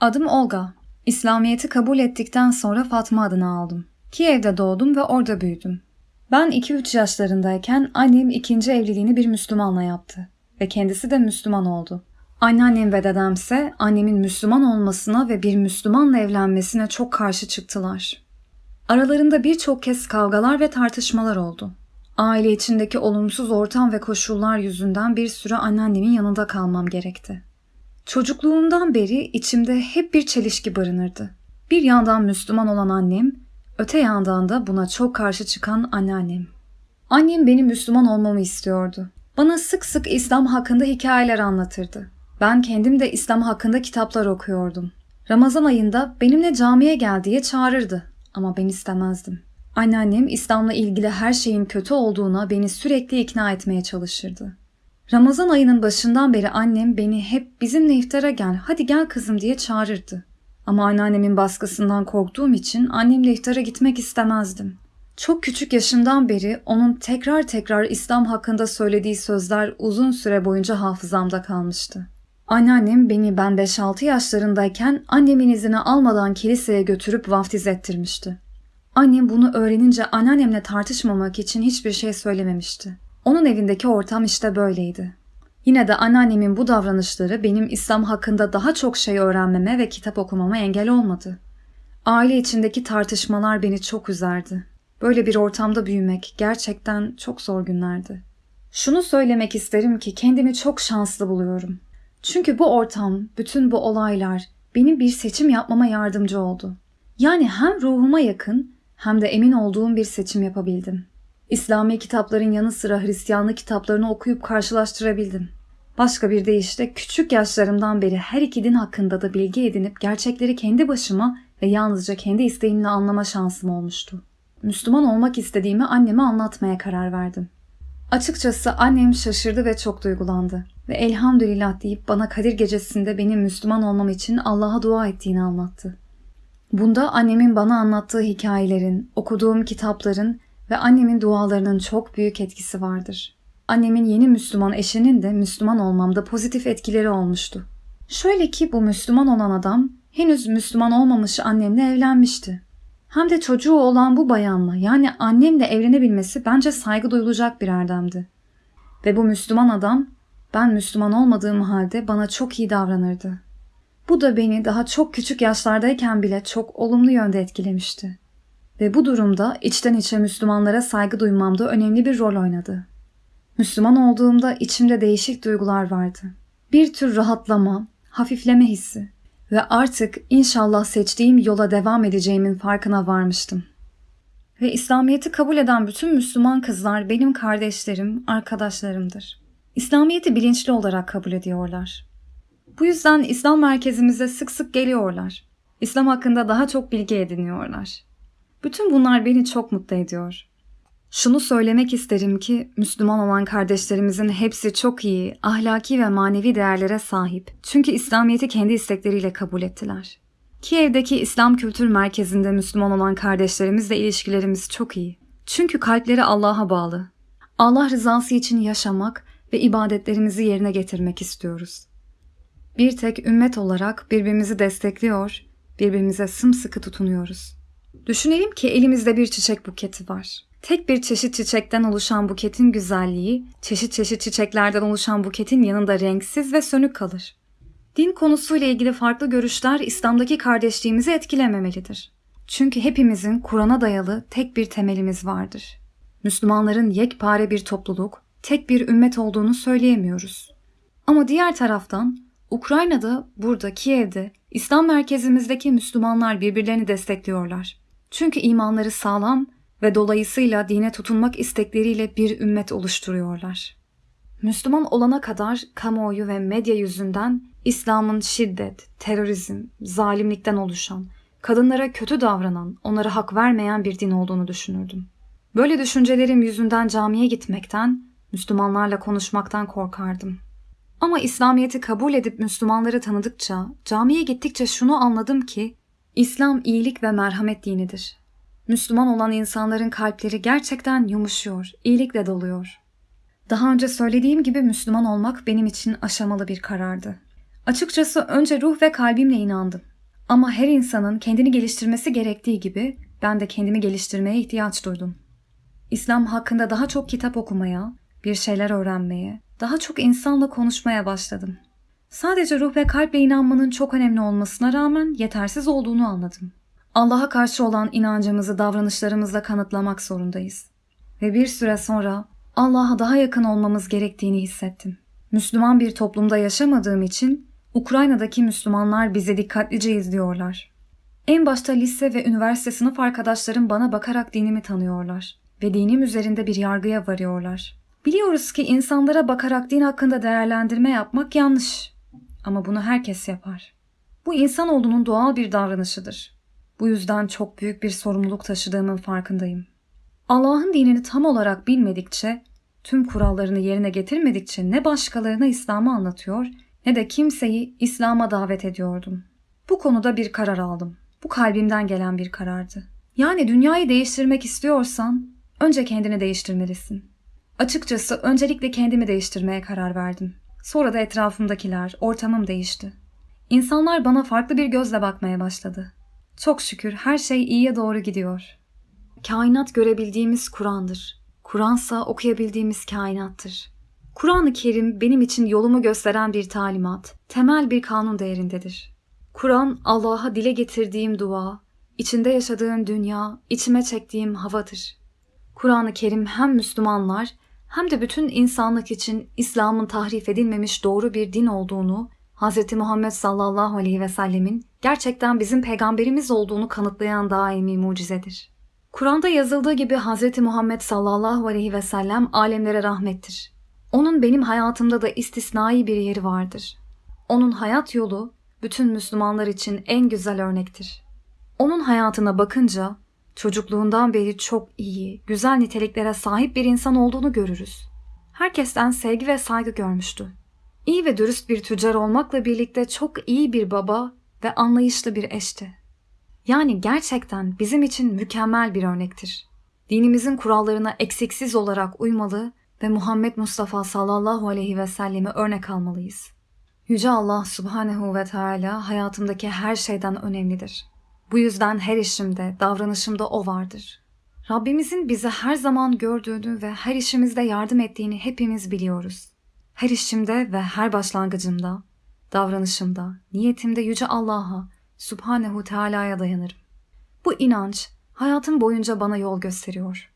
Adım Olga. İslamiyet'i kabul ettikten sonra Fatma adını aldım. Kiev'de doğdum ve orada büyüdüm. Ben 2-3 yaşlarındayken annem ikinci evliliğini bir Müslümanla yaptı ve kendisi de Müslüman oldu. Anneannem ve dedemse annemin Müslüman olmasına ve bir Müslümanla evlenmesine çok karşı çıktılar. Aralarında birçok kez kavgalar ve tartışmalar oldu. Aile içindeki olumsuz ortam ve koşullar yüzünden bir süre anneannemin yanında kalmam gerekti. Çocukluğumdan beri içimde hep bir çelişki barınırdı. Bir yandan Müslüman olan annem, öte yandan da buna çok karşı çıkan anneannem. Annem benim Müslüman olmamı istiyordu. Bana sık sık İslam hakkında hikayeler anlatırdı. Ben kendim de İslam hakkında kitaplar okuyordum. Ramazan ayında benimle camiye gel diye çağırırdı ama ben istemezdim. Anneannem İslam'la ilgili her şeyin kötü olduğuna beni sürekli ikna etmeye çalışırdı. Ramazan ayının başından beri annem beni hep bizimle iftara gel, hadi gel kızım diye çağırırdı. Ama anneannemin baskısından korktuğum için annemle iftara gitmek istemezdim. Çok küçük yaşımdan beri onun tekrar tekrar İslam hakkında söylediği sözler uzun süre boyunca hafızamda kalmıştı. Anneannem beni ben 5-6 yaşlarındayken annemin izini almadan kiliseye götürüp vaftiz ettirmişti. Annem bunu öğrenince anneannemle tartışmamak için hiçbir şey söylememişti. Onun evindeki ortam işte böyleydi. Yine de anneannemin bu davranışları benim İslam hakkında daha çok şey öğrenmeme ve kitap okumama engel olmadı. Aile içindeki tartışmalar beni çok üzerdi. Böyle bir ortamda büyümek gerçekten çok zor günlerdi. Şunu söylemek isterim ki kendimi çok şanslı buluyorum. Çünkü bu ortam, bütün bu olaylar benim bir seçim yapmama yardımcı oldu. Yani hem ruhuma yakın hem de emin olduğum bir seçim yapabildim. İslami kitapların yanı sıra Hristiyanlık kitaplarını okuyup karşılaştırabildim. Başka bir deyişle küçük yaşlarımdan beri her iki din hakkında da bilgi edinip gerçekleri kendi başıma ve yalnızca kendi isteğimle anlama şansım olmuştu. Müslüman olmak istediğimi anneme anlatmaya karar verdim. Açıkçası annem şaşırdı ve çok duygulandı ve elhamdülillah deyip bana Kadir gecesinde benim Müslüman olmam için Allah'a dua ettiğini anlattı. Bunda annemin bana anlattığı hikayelerin, okuduğum kitapların ve annemin dualarının çok büyük etkisi vardır. Annemin yeni Müslüman eşinin de Müslüman olmamda pozitif etkileri olmuştu. Şöyle ki bu Müslüman olan adam henüz Müslüman olmamış annemle evlenmişti. Hem de çocuğu olan bu bayanla yani annemle evlenebilmesi bence saygı duyulacak bir erdemdi. Ve bu Müslüman adam ben Müslüman olmadığım halde bana çok iyi davranırdı. Bu da beni daha çok küçük yaşlardayken bile çok olumlu yönde etkilemişti. Ve bu durumda içten içe Müslümanlara saygı duymamda önemli bir rol oynadı. Müslüman olduğumda içimde değişik duygular vardı. Bir tür rahatlama, hafifleme hissi ve artık inşallah seçtiğim yola devam edeceğimin farkına varmıştım. Ve İslamiyet'i kabul eden bütün Müslüman kızlar benim kardeşlerim, arkadaşlarımdır. İslamiyet'i bilinçli olarak kabul ediyorlar. Bu yüzden İslam merkezimize sık sık geliyorlar. İslam hakkında daha çok bilgi ediniyorlar. Bütün bunlar beni çok mutlu ediyor. Şunu söylemek isterim ki Müslüman olan kardeşlerimizin hepsi çok iyi, ahlaki ve manevi değerlere sahip. Çünkü İslamiyet'i kendi istekleriyle kabul ettiler. Kiev'deki İslam Kültür Merkezi'nde Müslüman olan kardeşlerimizle ilişkilerimiz çok iyi. Çünkü kalpleri Allah'a bağlı. Allah rızası için yaşamak ve ibadetlerimizi yerine getirmek istiyoruz. Bir tek ümmet olarak birbirimizi destekliyor, birbirimize sımsıkı tutunuyoruz. Düşünelim ki elimizde bir çiçek buketi var. Tek bir çeşit çiçekten oluşan buketin güzelliği, çeşit çeşit çiçeklerden oluşan buketin yanında renksiz ve sönük kalır. Din konusuyla ilgili farklı görüşler İslam'daki kardeşliğimizi etkilememelidir. Çünkü hepimizin Kur'an'a dayalı tek bir temelimiz vardır. Müslümanların yekpare bir topluluk, tek bir ümmet olduğunu söyleyemiyoruz. Ama diğer taraftan Ukrayna'da, burada, Kiev'de, İslam merkezimizdeki Müslümanlar birbirlerini destekliyorlar. Çünkü imanları sağlam ve dolayısıyla dine tutunmak istekleriyle bir ümmet oluşturuyorlar. Müslüman olana kadar kamuoyu ve medya yüzünden İslam'ın şiddet, terörizm, zalimlikten oluşan, kadınlara kötü davranan, onlara hak vermeyen bir din olduğunu düşünürdüm. Böyle düşüncelerim yüzünden camiye gitmekten, Müslümanlarla konuşmaktan korkardım. Ama İslamiyet'i kabul edip Müslümanları tanıdıkça, camiye gittikçe şunu anladım ki İslam iyilik ve merhamet dinidir. Müslüman olan insanların kalpleri gerçekten yumuşuyor, iyilikle doluyor. Daha önce söylediğim gibi Müslüman olmak benim için aşamalı bir karardı. Açıkçası önce ruh ve kalbimle inandım. Ama her insanın kendini geliştirmesi gerektiği gibi ben de kendimi geliştirmeye ihtiyaç duydum. İslam hakkında daha çok kitap okumaya, bir şeyler öğrenmeye, daha çok insanla konuşmaya başladım. Sadece ruh ve kalple inanmanın çok önemli olmasına rağmen yetersiz olduğunu anladım. Allah'a karşı olan inancımızı davranışlarımızla kanıtlamak zorundayız. Ve bir süre sonra Allah'a daha yakın olmamız gerektiğini hissettim. Müslüman bir toplumda yaşamadığım için Ukrayna'daki Müslümanlar bizi dikkatlice izliyorlar. En başta lise ve üniversite sınıf arkadaşlarım bana bakarak dinimi tanıyorlar ve dinim üzerinde bir yargıya varıyorlar. Biliyoruz ki insanlara bakarak din hakkında değerlendirme yapmak yanlış. Ama bunu herkes yapar. Bu insanoğlunun doğal bir davranışıdır. Bu yüzden çok büyük bir sorumluluk taşıdığımın farkındayım. Allah'ın dinini tam olarak bilmedikçe, tüm kurallarını yerine getirmedikçe ne başkalarına İslam'ı anlatıyor ne de kimseyi İslam'a davet ediyordum. Bu konuda bir karar aldım. Bu kalbimden gelen bir karardı. Yani dünyayı değiştirmek istiyorsan önce kendini değiştirmelisin. Açıkçası öncelikle kendimi değiştirmeye karar verdim. Sonra da etrafımdakiler, ortamım değişti. İnsanlar bana farklı bir gözle bakmaya başladı. Çok şükür her şey iyiye doğru gidiyor. Kainat görebildiğimiz Kur'an'dır. Kur'ansa okuyabildiğimiz kainattır. Kur'an-ı Kerim benim için yolumu gösteren bir talimat, temel bir kanun değerindedir. Kur'an Allah'a dile getirdiğim dua, içinde yaşadığım dünya, içime çektiğim havadır. Kur'an-ı Kerim hem Müslümanlar hem de bütün insanlık için İslam'ın tahrif edilmemiş doğru bir din olduğunu, Hz. Muhammed sallallahu aleyhi ve sellemin gerçekten bizim peygamberimiz olduğunu kanıtlayan daimi mucizedir. Kur'an'da yazıldığı gibi Hz. Muhammed sallallahu aleyhi ve sellem alemlere rahmettir. Onun benim hayatımda da istisnai bir yeri vardır. Onun hayat yolu bütün Müslümanlar için en güzel örnektir. Onun hayatına bakınca çocukluğundan beri çok iyi, güzel niteliklere sahip bir insan olduğunu görürüz. Herkesten sevgi ve saygı görmüştü. İyi ve dürüst bir tüccar olmakla birlikte çok iyi bir baba ve anlayışlı bir eşti. Yani gerçekten bizim için mükemmel bir örnektir. Dinimizin kurallarına eksiksiz olarak uymalı ve Muhammed Mustafa sallallahu aleyhi ve sellemi örnek almalıyız. Yüce Allah subhanehu ve Teala hayatımdaki her şeyden önemlidir. Bu yüzden her işimde, davranışımda O vardır. Rabbimizin bizi her zaman gördüğünü ve her işimizde yardım ettiğini hepimiz biliyoruz. Her işimde ve her başlangıcımda, davranışımda, niyetimde Yüce Allah'a, Subhanehu Teala'ya dayanırım. Bu inanç hayatım boyunca bana yol gösteriyor.